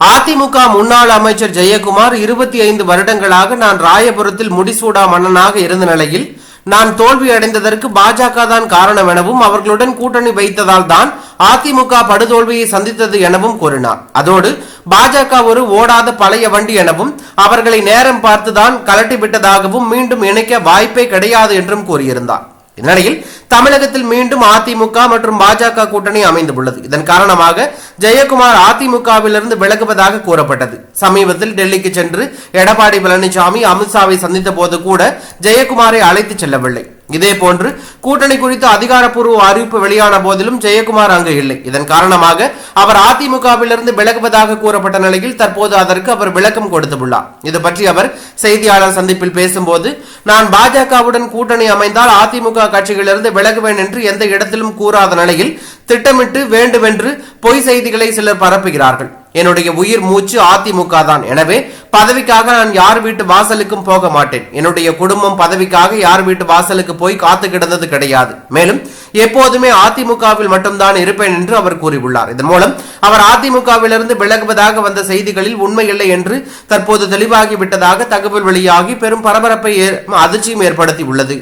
அதிமுக முன்னாள் அமைச்சர் ஜெயக்குமார் இருபத்தி ஐந்து வருடங்களாக நான் ராயபுரத்தில் முடிசூடா மன்னனாக இருந்த நிலையில் நான் தோல்வி அடைந்ததற்கு பாஜக தான் காரணம் எனவும் அவர்களுடன் கூட்டணி வைத்ததால் தான் அதிமுக படுதோல்வியை சந்தித்தது எனவும் கூறினார். அதோடு பாஜக ஒரு ஓடாத பழைய வண்டி எனவும் அவர்களை நேரம் பார்த்துதான் கலட்டி விட்டதாகவும் மீண்டும் இணைக்க வாய்ப்பே கிடையாது என்றும் கூறியிருந்தார். இந்நிலையில் தமிழகத்தில் மீண்டும் அதிமுக மற்றும் பாஜக கூட்டணி அமைந்துள்ளது. இதன் காரணமாக ஜெயக்குமார் அதிமுகவிலிருந்து விலகுவதாக கூறப்பட்டது. சமீபத்தில் டெல்லிக்கு சென்று எடப்பாடி பழனிசாமி அமித்ஷாவை சந்தித்த போது கூட ஜெயக்குமாரை அழைத்து செல்லவில்லை. இதே போன்று கூட்டணி குறித்து அதிகாரப்பூர்வ அறிவிப்பு வெளியான போதிலும் ஜெயக்குமார் அங்கு இல்லை. இதன் காரணமாக அவர் அதிமுகவிலிருந்து விலகுவதாக கூறப்பட்ட நிலையில் தற்போது அதற்கு அவர் விளக்கம் கொடுத்துள்ளார். இது பற்றி அவர் செய்தியாளர் சந்திப்பில் பேசும்போது நான் பாஜகவுடன் கூட்டணி அமைந்தால் அதிமுக கட்சிகளிலிருந்து விலகுவேன் என்று எந்த இடத்திலும் கூறாத நிலையில் திட்டமிட்டு வேண்டுமென்று பொய் செய்திகளை சிலர் பரப்புகிறார்கள். என்னுடைய உயிர் மூச்சு அதிமுக தான் எனவே பதவிக்காக நான் யார் வீட்டு வாசலுக்கும் போக மாட்டேன். என்னுடைய குடும்பம் பதவிக்காக யார் வீட்டு வாசலுக்கு போய் காத்து கிடந்தது கிடையாது. மேலும் எப்போதுமே அதிமுகவில் மட்டும்தான் இருப்பேன் என்று அவர் கூறியுள்ளார். இதன் மூலம் அவர் அதிமுகவிலிருந்து விலகுவதாக வந்த செய்திகளில் உண்மை இல்லை என்று தற்போது தெளிவாகிவிட்டதாக தகவல் வெளியாகி பெரும் பரபரப்பை அதிர்ச்சியும் ஏற்படுத்தி உள்ளது